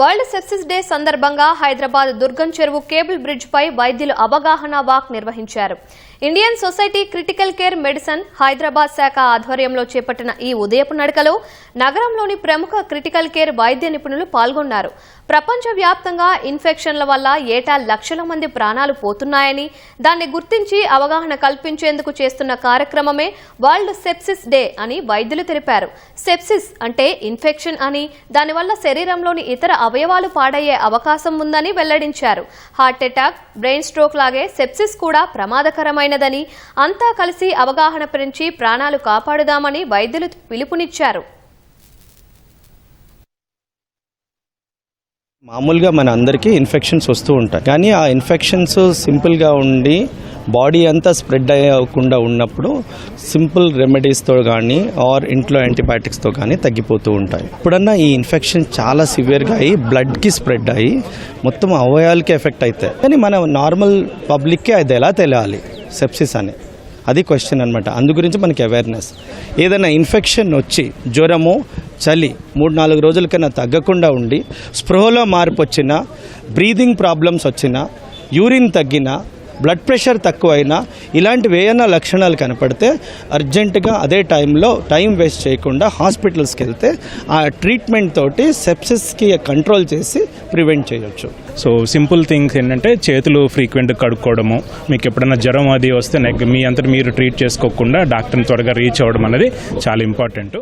World sepsis day సందర్భంగా హైదరాబాద్ దుర్గం చెరువు cable bridge పై వైద్యులు అవగాహన వాక్ నిర్వహించారు. Indian society critical care medicine Hyderabad శాఖ ఆధ్వర్యంలో చేపట్టిన ఈ ఉదయపు నడకలో నగరంలోని ప్రముఖ క్రిటికల్ కేర్ వైద్య నిపుణులు పాల్గొన్నారు. ప్రపంచవ్యాప్తంగా ఇన్ఫెక్షన్ల వల్ల ఏటా లక్షల మంది ప్రాణాలు పోతున్నాయని దాన్ని గుర్తించి అవగాహన కల్పించేందుకు చేస్తున్న కార్యక్రమమే వరల్డ్ సెప్సిస్ డే అని వైద్యులు తెలిపారు. సెప్సిస్ అంటే ఇన్ఫెక్షన్ అని దానివల్ల శరీరంలోని ఇతర అవయవాలు పాడయ్యే అవకాశం ఉందని వెల్లడించారు. హార్ట్ అటాక్ బ్రెయిన్ స్ట్రోక్ లాగే సెప్సిస్ కూడా ప్రమాదకరమైనదని అంతా కలిసి అవగాహన పెంచి ప్రాణాలు కాపాడుదామని వైద్యులు పిలుపునిచ్చారు. మామూలుగా మన అందరికీ ఇన్ఫెక్షన్స్ వస్తూ ఉంటాయి. కానీ ఆ ఇన్ఫెక్షన్స్ సింపుల్గా ఉండి బాడీ అంతా స్ప్రెడ్ అవ్వకుండా ఉన్నప్పుడు సింపుల్ రెమెడీస్తో కానీ ఆర్ ఇంట్లో యాంటీబయాటిక్స్తో కానీ తగ్గిపోతూ ఉంటాయి. ఇప్పుడన్నా ఈ ఇన్ఫెక్షన్ చాలా సివియర్గా అయ్యి బ్లడ్కి స్ప్రెడ్ అయ్యి మొత్తం అవయవాలకి ఎఫెక్ట్ అవుతాయి కానీ మన నార్మల్ పబ్లిక్కి అది ఎలా తెలియాలి? సెప్సిస్ అని. అది క్వశ్చన్ అనమాట అందు గురించి మనకి అవేర్నెస్ ఏదైనా ఇన్ఫెక్షన్ వచ్చి జ్వరము చలి మూడు నాలుగు రోజుల కన్నా తగ్గకుండా ఉండి స్పృహలో మార్పు వచ్చినా బ్రీదింగ్ ప్రాబ్లమ్స్ వచ్చినా యూరిన్ తగ్గినా బ్లడ్ ప్రెషర్ తక్కువైనా ఇలాంటివి ఏమైనా లక్షణాలు కనపడితే అర్జెంటుగా అదే టైంలో టైం వేస్ట్ చేయకుండా హాస్పిటల్స్కి వెళ్తే ఆ ట్రీట్మెంట్ తోటి సెప్సిస్కి కంట్రోల్ చేసి ప్రివెంట్ చేయొచ్చు. సో సింపుల్ థింగ్స్ ఏంటంటే చేతులు ఫ్రీక్వెంట్ కడుక్కోవడము. మీకు ఎప్పుడైనా జ్వరం అది వస్తే నెగ్ మీ అంతటి మీరు ట్రీట్ చేసుకోకుండా డాక్టర్ని త్వరగా రీచ్ అవ్వడం అనేది చాలా ఇంపార్టెంట్